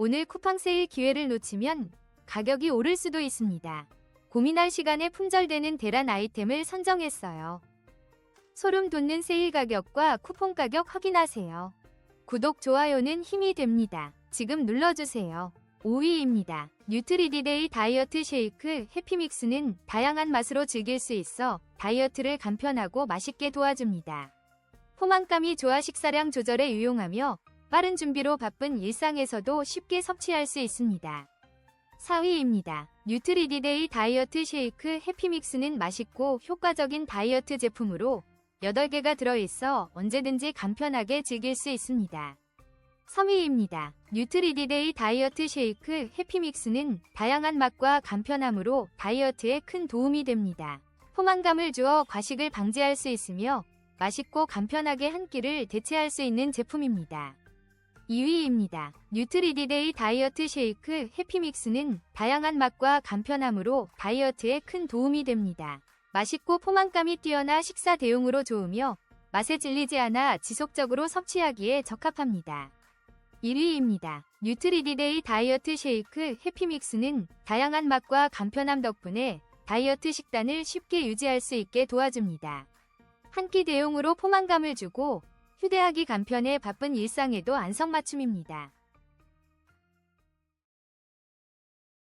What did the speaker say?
오늘 쿠팡 세일 기회를 놓치면 가격이 오를 수도 있습니다. 고민할 시간에 품절되는 대란 아이템을 선정했어요. 소름 돋는 세일 가격과 쿠폰 가격 확인하세요. 구독, 좋아요는 힘이 됩니다. 지금 눌러주세요. 5위입니다. 뉴트리디데이 다이어트 쉐이크 해피믹스는 다양한 맛으로 즐길 수 있어 다이어트를 간편하고 맛있게 도와줍니다. 포만감이 좋아 식사량 조절에 유용하며 빠른 준비로 바쁜 일상에서도 쉽게 섭취할 수 있습니다. 4위입니다. 뉴트리디데이 다이어트 쉐이크 해피믹스는 맛있고 효과적인 다이어트 제품으로 8개가 들어있어 언제든지 간편하게 즐길 수 있습니다. 3위입니다. 뉴트리디데이 다이어트 쉐이크 해피믹스는 다양한 맛과 간편함으로 다이어트에 큰 도움이 됩니다. 포만감을 주어 과식을 방지할 수 있으며 맛있고 간편하게 한 끼를 대체할 수 있는 제품입니다. 2위입니다. 뉴트리디데이 다이어트 쉐이크 해피믹스는 다양한 맛과 간편함으로 다이어트에 큰 도움이 됩니다. 맛있고 포만감이 뛰어나 식사 대용으로 좋으며 맛에 질리지 않아 지속적으로 섭취하기에 적합합니다. 1위입니다. 뉴트리디데이 다이어트 쉐이크 해피믹스는 다양한 맛과 간편함 덕분에 다이어트 식단을 쉽게 유지할 수 있게 도와줍니다. 한 끼 대용으로 포만감을 주고 휴대하기 간편해 바쁜 일상에도 안성맞춤입니다.